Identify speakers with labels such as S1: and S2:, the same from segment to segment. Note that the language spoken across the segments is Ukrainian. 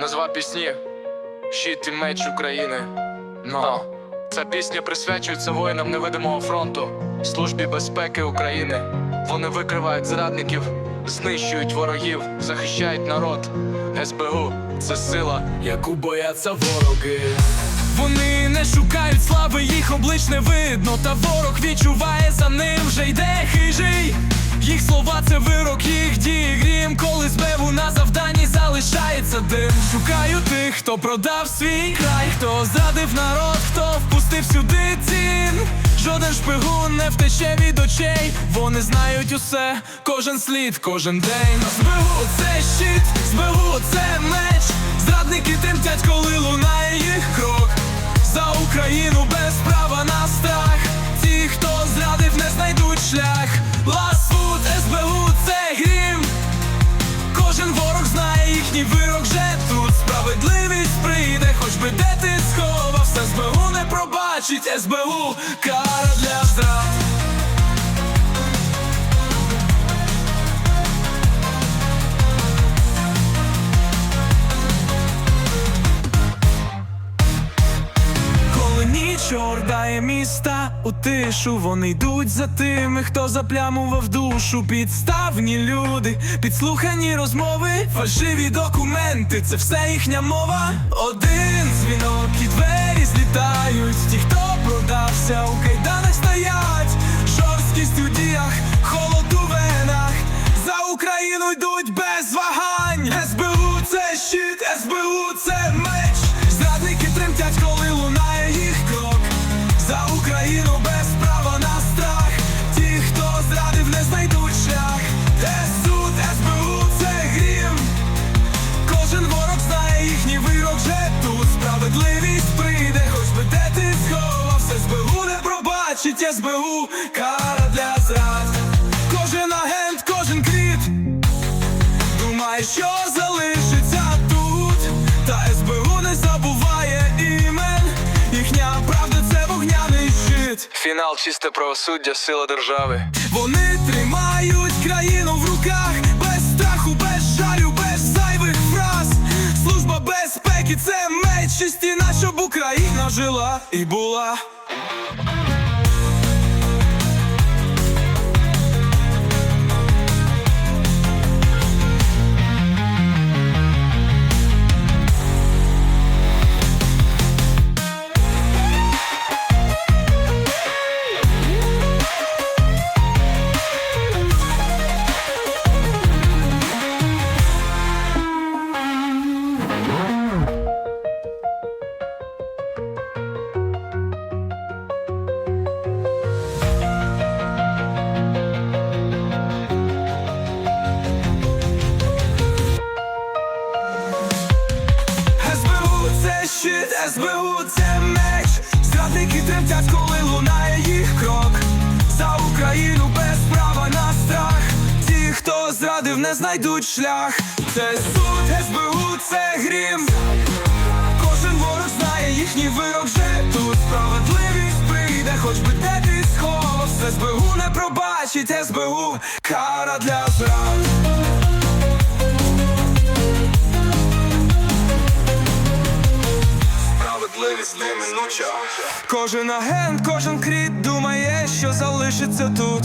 S1: Назва пісні Щит і меч України. Но ця пісня присвячується воїнам невидимого фронту, службі безпеки України. Вони викривають зрадників, знищують ворогів, захищають народ. СБУ це сила, яку бояться вороги. Вони не шукають слави, їх облич не видно. Та ворог відчуває за ним вже йде хижий. Їх слова це вирок, їх дії грім, коли збеву на завданні дим. Шукаю тих, хто продав свій край, хто зрадив народ, хто впустив сюди цін. Жоден шпигун не втече від очей. Вони знають усе, кожен слід, кожен день. СБУ це щит, СБУ це меч. Зрадники тремтять, коли лунає їх крок. За Україну без права на страх. Ті, хто зрадив, не знайдуть шлях. Ласфуд, СБУ, це грім. Кожен ворог знає їхній вирок пробачить, СБУ, кара для здрав. Коли ніч ордає міста у тишу, вони йдуть за тими, хто заплямував душу. Підставні люди, підслухані розмови, фальшиві документи, це все їхня мова. Один дзвінок і двері злітають. Ті, хто продався, у кайданах Справедливість прийде, хоч би де ти сховався. СБУ не пробачить, СБУ, кара для зрад. Кожен агент, кожен кріт Думає, що залишиться тут, та СБУ не забуває імен. Їхня правда це вогняний щит. Фінал чисте правосуддя, сила держави. Вони тримають країну в руках, без страху, без жалю, без зайвих фраз. Служба безпеки це стіна, щоб Україна жила і була. Це щит, СБУ це меч. Зрадники тремтять, коли лунає їх крок. За Україну без права на страх. Ті, хто зрадив, не знайдуть шлях. Це суд, СБУ, це грім. Кожен ворог знає їхній вирок вже тут. Справедливість прийде, хоч би де ти сховався. СБУ не пробачить, СБУ, кара для зрад. Кожен агент, кожен кріт думає, що залишиться тут.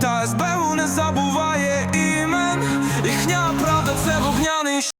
S1: Та СБУ не забуває імен. Їхня правда це вогняний